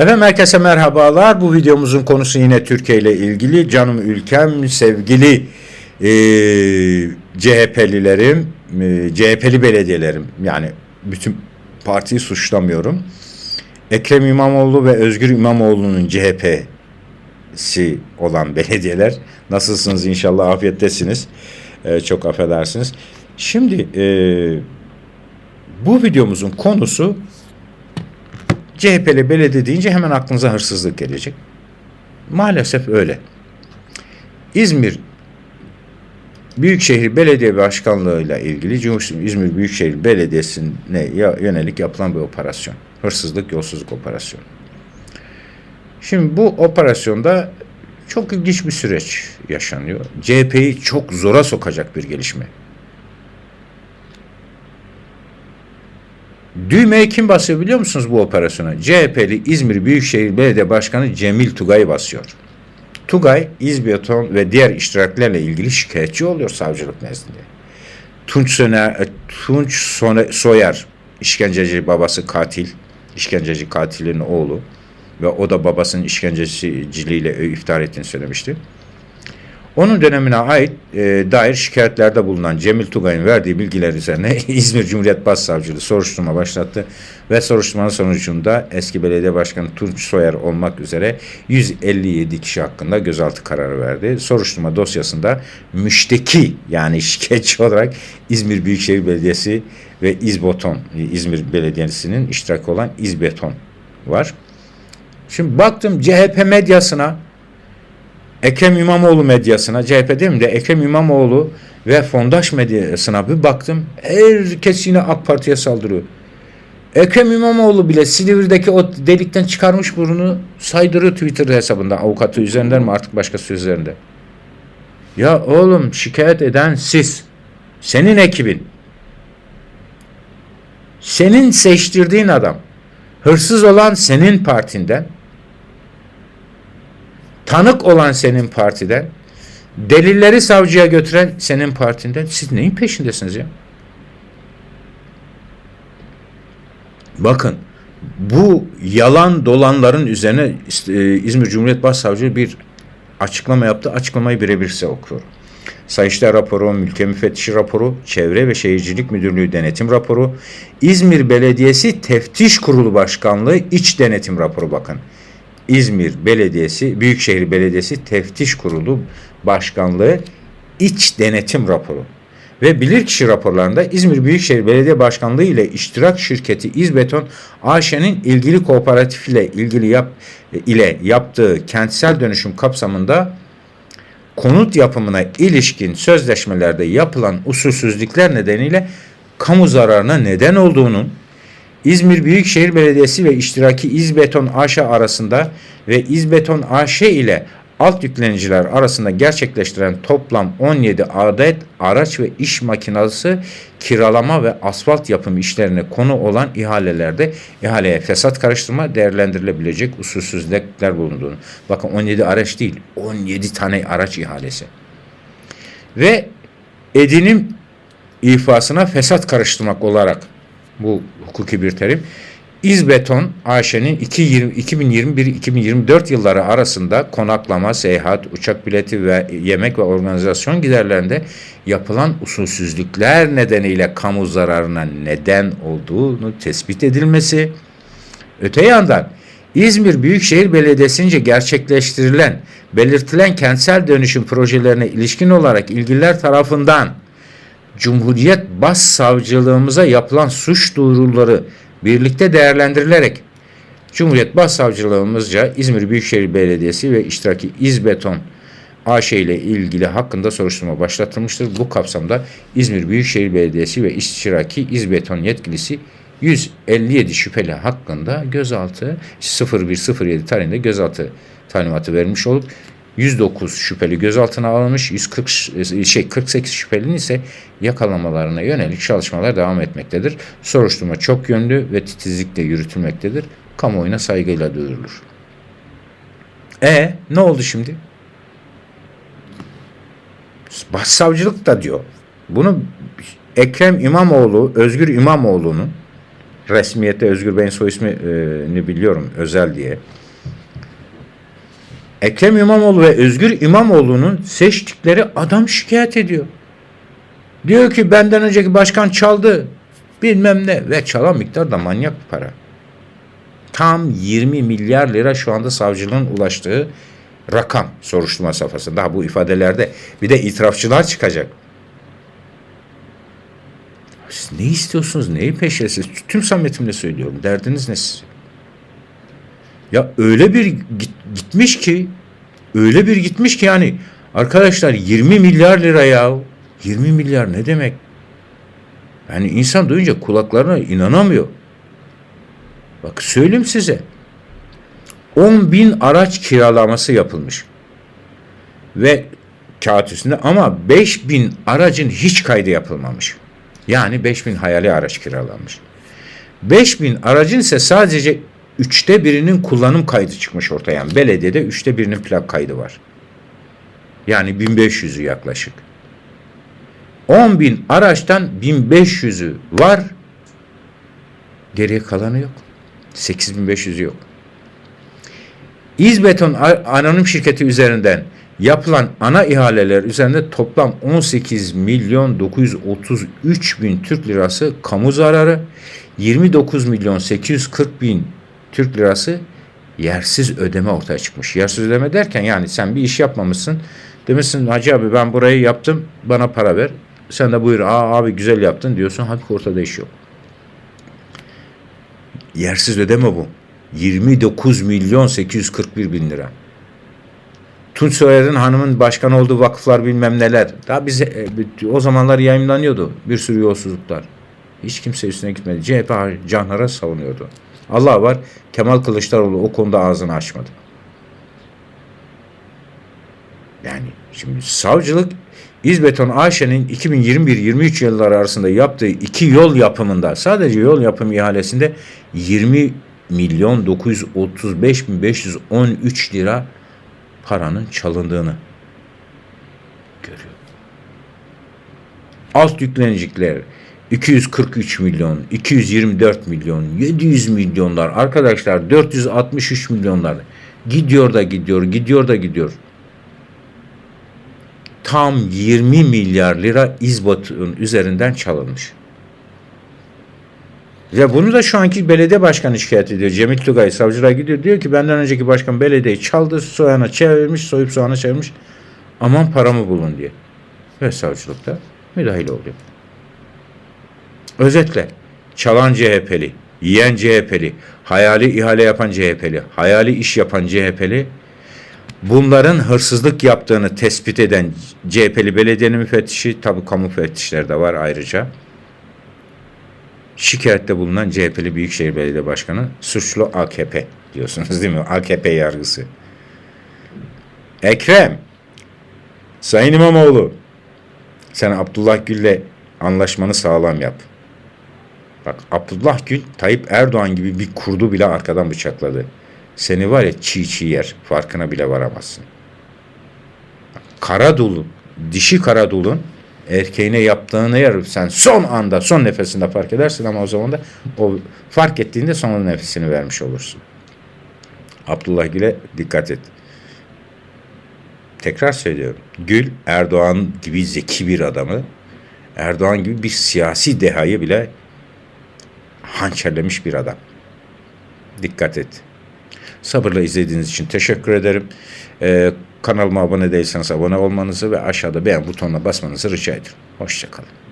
Efendim herkese merhabalar. Bu videomuzun konusu yine Türkiye ile ilgili. Canım ülkem, sevgili e, CHP'lilerim, e, CHP'li belediyelerim. Yani bütün partiyi suçlamıyorum. Ekrem İmamoğlu ve Özgür İmamoğlu'nun CHP'si olan belediyeler. Nasılsınız inşallah afiyettesiniz. E, çok affedersiniz. Şimdi e, bu videomuzun konusu CHP'li belediye deyince hemen aklınıza hırsızlık gelecek. Maalesef öyle. İzmir Büyükşehir Belediye Başkanlığı ile ilgili Cumhurbaşkanı İzmir Büyükşehir Belediyesi'ne yönelik yapılan bir operasyon. Hırsızlık, yolsuzluk operasyonu. Şimdi bu operasyonda çok ilginç bir süreç yaşanıyor. CHP'yi çok zora sokacak bir gelişme. Düğmeye kim basıyor biliyor musunuz bu operasyona? CHP'li İzmir Büyükşehir Belediye Başkanı Cemil Tugay basıyor. Tugay, İzbeton ve diğer iştiraklerle ilgili şikayetçi oluyor savcılık nezdinde. Tunç, Söner, e, Tunç Soyer, işkenceci babası katil, işkenceci katilin oğlu ve o da babasının işkenceciliğiyle iftihar ettiğini söylemişti. Onun dönemine ait e, dair şikayetlerde bulunan Cemil Tugay'ın verdiği bilgiler üzerine İzmir Cumhuriyet Başsavcılığı soruşturma başlattı ve soruşturmanın sonucunda eski belediye başkanı Tunç Soyer olmak üzere 157 kişi hakkında gözaltı kararı verdi. Soruşturma dosyasında müşteki yani şikayetçi olarak İzmir Büyükşehir Belediyesi ve İzbeton İzmir Belediyesi'nin iştirakı olan İzbeton var. Şimdi baktım CHP medyasına Ekrem İmamoğlu medyasına, CHP değil mi de Ekrem İmamoğlu ve Fondaş medyasına bir baktım. Herkes yine AK Parti'ye saldırıyor. Ekrem İmamoğlu bile Silivri'deki o delikten çıkarmış burnunu saydırıyor Twitter hesabında. Avukatı üzerinden mi artık başkası üzerinde. Ya oğlum şikayet eden siz. Senin ekibin. Senin seçtirdiğin adam. Hırsız olan senin partinden tanık olan senin partiden, delilleri savcıya götüren senin partinden siz neyin peşindesiniz ya? Bakın bu yalan dolanların üzerine e, İzmir Cumhuriyet Başsavcılığı bir açıklama yaptı. Açıklamayı birebir size okuyorum. Sayıştay raporu, mülkiye müfettişi raporu, Çevre ve Şehircilik Müdürlüğü denetim raporu, İzmir Belediyesi Teftiş Kurulu Başkanlığı iç denetim raporu bakın. İzmir Belediyesi, Büyükşehir Belediyesi Teftiş Kurulu Başkanlığı iç denetim raporu. Ve bilirkişi raporlarında İzmir Büyükşehir Belediye Başkanlığı ile iştirak şirketi İzbeton AŞ'nin ilgili kooperatif ile ilgili yap, ile yaptığı kentsel dönüşüm kapsamında konut yapımına ilişkin sözleşmelerde yapılan usulsüzlükler nedeniyle kamu zararına neden olduğunun İzmir Büyükşehir Belediyesi ve iştiraki İzbeton AŞ arasında ve İzbeton AŞ ile alt yükleniciler arasında gerçekleştiren toplam 17 adet araç ve iş makinası kiralama ve asfalt yapım işlerine konu olan ihalelerde ihaleye fesat karıştırma değerlendirilebilecek usulsüzlükler bulunduğunu. Bakın 17 araç değil 17 tane araç ihalesi. Ve edinim ifasına fesat karıştırmak olarak bu hukuki bir terim. İzbeton AŞ'nin 2021-2024 yılları arasında konaklama, seyahat, uçak bileti ve yemek ve organizasyon giderlerinde yapılan usulsüzlükler nedeniyle kamu zararına neden olduğunu tespit edilmesi, öte yandan İzmir Büyükşehir Belediyesi'nce gerçekleştirilen belirtilen kentsel dönüşüm projelerine ilişkin olarak ilgililer tarafından Cumhuriyet Başsavcılığımıza yapılan suç duyuruları birlikte değerlendirilerek Cumhuriyet Başsavcılığımızca İzmir Büyükşehir Belediyesi ve iştiraki İzbeton AŞ ile ilgili hakkında soruşturma başlatılmıştır. Bu kapsamda İzmir Büyükşehir Belediyesi ve iştiraki İzbeton yetkilisi 157 şüpheli hakkında gözaltı 0107 tarihinde gözaltı talimatı vermiş olup 109 şüpheli gözaltına alınmış, 140 ş- şey 48 şüphelinin ise yakalamalarına yönelik çalışmalar devam etmektedir. Soruşturma çok yönlü ve titizlikle yürütülmektedir. Kamuoyuna saygıyla duyurulur. E ne oldu şimdi? Başsavcılık da diyor. Bunu Ekrem İmamoğlu, Özgür İmamoğlu'nun resmiyette Özgür Bey'in soy ismini biliyorum özel diye. Ekrem İmamoğlu ve Özgür İmamoğlu'nun seçtikleri adam şikayet ediyor. Diyor ki benden önceki başkan çaldı. Bilmem ne ve çalan miktar da manyak bir para. Tam 20 milyar lira şu anda savcılığın ulaştığı rakam soruşturma safhası. Daha bu ifadelerde bir de itirafçılar çıkacak. Siz ne istiyorsunuz? Neyi peşesiniz? Tüm samimiyetimle söylüyorum. Derdiniz ne sizin? Ya öyle bir git- gitmiş ki öyle bir gitmiş ki yani arkadaşlar 20 milyar lira ya. 20 milyar ne demek? Yani insan duyunca kulaklarına inanamıyor. Bak söyleyeyim size. 10 bin araç kiralaması yapılmış. Ve kağıt üstünde ama 5 bin aracın hiç kaydı yapılmamış. Yani 5 bin hayali araç kiralanmış. 5 bin aracın ise sadece üçte birinin kullanım kaydı çıkmış ortaya. Yani belediyede üçte birinin plak kaydı var. Yani 1500'ü yaklaşık. 10 bin araçtan 1500'ü var. Geriye kalanı yok. 8500'ü yok. İzbeton anonim şirketi üzerinden yapılan ana ihaleler üzerinde toplam 18 milyon 933 bin Türk lirası kamu zararı, 29 milyon 840 bin Türk lirası yersiz ödeme ortaya çıkmış. Yersiz ödeme derken yani sen bir iş yapmamışsın. Demişsin Hacı abi ben burayı yaptım bana para ver. Sen de buyur Aa, abi güzel yaptın diyorsun. Halbuki ortada iş yok. Yersiz ödeme bu. 29 milyon 841 bin lira. Tunç Soyer'in hanımın başkan olduğu vakıflar bilmem neler. Daha bize e, o zamanlar yayınlanıyordu. Bir sürü yolsuzluklar. Hiç kimse üstüne gitmedi. CHP canlara savunuyordu. Allah var Kemal Kılıçdaroğlu o konuda ağzını açmadı. Yani şimdi savcılık İzbeton AŞ'nin 2021-23 yılları arasında yaptığı iki yol yapımında sadece yol yapım ihalesinde 20 milyon 935 bin 513 lira paranın çalındığını görüyor. Alt yüklenecekler 243 milyon, 224 milyon, 700 milyonlar arkadaşlar 463 milyonlar gidiyor da gidiyor, gidiyor da gidiyor. Tam 20 milyar lira İzbat'ın üzerinden çalınmış. Ve bunu da şu anki belediye başkanı şikayet ediyor. Cemil Tugay savcılığa gidiyor. Diyor ki benden önceki başkan belediyeyi çaldı, soyana çevirmiş, soyup soğana çevirmiş. Aman paramı bulun diye. Ve savcılıkta müdahale oluyor. Özetle çalan CHP'li, yiyen CHP'li, hayali ihale yapan CHP'li, hayali iş yapan CHP'li bunların hırsızlık yaptığını tespit eden CHP'li belediyenin müfettişi, tabi kamu müfettişleri de var ayrıca. Şikayette bulunan CHP'li Büyükşehir Belediye Başkanı suçlu AKP diyorsunuz değil mi? AKP yargısı. Ekrem, Sayın İmamoğlu, sen Abdullah Gül'le anlaşmanı sağlam yap. Bak Abdullah Gül, Tayyip Erdoğan gibi bir kurdu bile arkadan bıçakladı. Seni var ya çiğ çiğ yer. Farkına bile varamazsın. Karadulun, dişi Karadulun erkeğine yaptığını yer sen son anda, son nefesinde fark edersin ama o zaman da o fark ettiğinde son nefesini vermiş olursun. Abdullah Gül'e dikkat et. Tekrar söylüyorum. Gül Erdoğan gibi zeki bir adamı, Erdoğan gibi bir siyasi dehayı bile hançerlemiş bir adam. Dikkat et. Sabırla izlediğiniz için teşekkür ederim. Ee, kanalıma abone değilseniz abone olmanızı ve aşağıda beğen butonuna basmanızı rica ederim. Hoşçakalın.